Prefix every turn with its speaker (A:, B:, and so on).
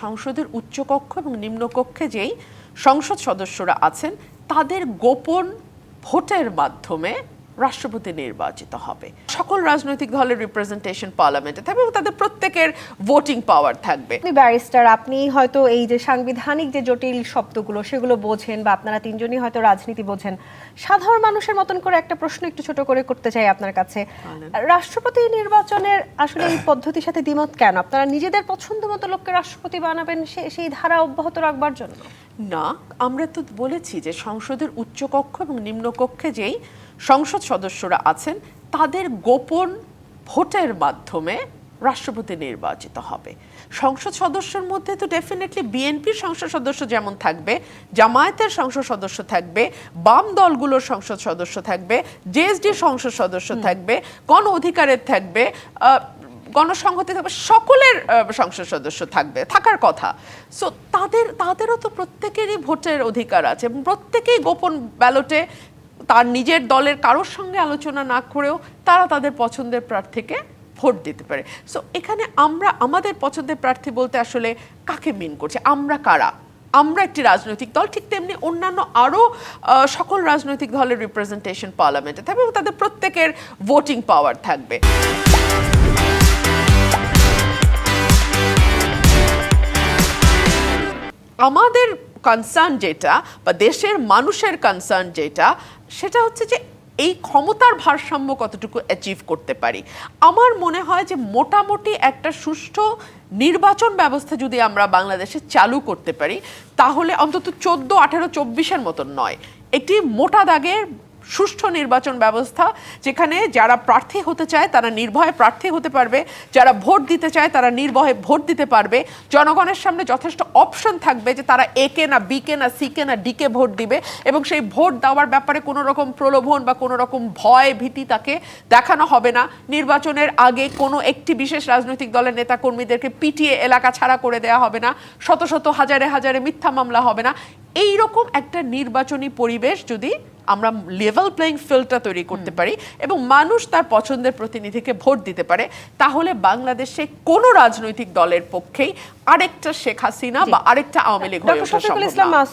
A: সংসদের উচ্চকক্ষ এবং নিম্নকক্ষে যেই সংসদ সদস্যরা আছেন তাদের গোপন ভোটের মাধ্যমে রাষ্ট্রপতি নির্বাচিত হবে। সকল রাজনৈতিক দলের রিপ্রেজেন্টেশন পার্লামেন্টে থাকবে এবং তাদের প্রত্যেকের ভোটিং পাওয়ার থাকবে।
B: আপনি ব্যারিস্টার আপনি হয়তো এই যে সাংবিধানিক যে জটিল শব্দগুলো সেগুলো বোঝেন বা আপনারা তিনজনই হয়তো রাজনীতি বোঝেন। সাধারণ মানুষের মতন করে একটা প্রশ্ন একটু ছোট করে করতে চাই আপনার কাছে। রাষ্ট্রপতি নির্বাচনের আসলে এই পদ্ধতির সাথে দ্বিমত কেন? আপনারা নিজেদের পছন্দ মতো লোককে রাষ্ট্রপতি বানাবেন সেই ধারা অব্যাহত রাখবার জন্য।
A: না আমরা তো বলেছি যে সংসদের উচ্চকক্ষ এবং নিম্নকক্ষে যেই সংসদ সদস্যরা আছেন তাদের গোপন ভোটের মাধ্যমে রাষ্ট্রপতি নির্বাচিত হবে। সংসদ সদস্যের মধ্যে তো ডেফিনেটলি বিএনপির সংসদ সদস্য যেমন থাকবে জামায়াতের সংসদ সদস্য থাকবে বাম দলগুলোর সংসদ সদস্য থাকবে জেএসডি সংসদ সদস্য থাকবে গণ অধিকারের থাকবে গণসংহতি থাকবে, সকলের সংসদ সদস্য থাকবে, থাকার কথা। সো তাদের, তাদেরও তো প্রত্যেকেরই ভোটের অধিকার আছে এবং প্রত্যেকেই গোপন ব্যালটে তার নিজের দলের কারোর সঙ্গে আলোচনা না করেও তারা তাদের পছন্দের প্রার্থীকে ভোট দিতে পারে। সো এখানে আমরা, আমাদের পছন্দের প্রার্থী বলতে আসলে কাকে মিন করছে? আমরা কারা? আমরা একটি রাজনৈতিক দল, ঠিক তেমনি অন্যান্য আরও সকল রাজনৈতিক দলের রিপ্রেজেন্টেশন পার্লামেন্টে থাকবে এবং তাদের প্রত্যেকের ভোটিং পাওয়ার থাকবে। আমাদের কনসার্ন যেটা বা দেশের মানুষের কনসার্ন যেটা, সেটা হচ্ছে যে এই ক্ষমতার ভারসাম্য কতটুকু অ্যাচিভ করতে পারি। আমার মনে হয় যে মোটামুটি একটা সুষ্ঠু নির্বাচন ব্যবস্থা যদি আমরা বাংলাদেশে চালু করতে পারি, তাহলে অন্তত চোদ্দ, আঠেরো, চব্বিশের মতন নয়। একটি মোটা দাগের সুষ্ঠু নির্বাচন ব্যবস্থা, যেখানে যারা প্রার্থী হতে চায় তারা নির্ভয়ে প্রার্থী হতে পারবে, যারা ভোট দিতে চায় তারা নির্ভয়ে ভোট দিতে পারবে। জনগণের সামনে যথেষ্ট অপশন থাকবে যে তারা এ কে না বিকে না সিকে না ডিকে ভোট দিবে এবং সেই ভোট দেওয়ার ব্যাপারে কোনো রকম প্রলোভন বা কোনো রকম ভয় ভীতি তাকে দেখানো হবে না। নির্বাচনের আগে কোনো একটি বিশেষ রাজনৈতিক দলের নেতাকর্মীদেরকে পিটিয়ে এলাকা ছাড়া করে দেওয়া হবে না। শত শত হাজারে হাজারে মিথ্যা মামলা হবে না। এই রকম একটা নির্বাচনী পরিবেশ যদি আমরা লেভেল প্লেইং ফিল্ডটা তৈরি করতে পারি এবং মানুষ তার পছন্দের প্রতিনিধিকে ভোট দিতে পারে তাহলে বাংলাদেশে কোনো রাজনৈতিক দলের পক্ষেই আরেকটা শেখ হাসিনা বা আরেকটা আওয়ামী লীগ হয়ে ওঠা সম্ভব
B: ইসলাম
A: না।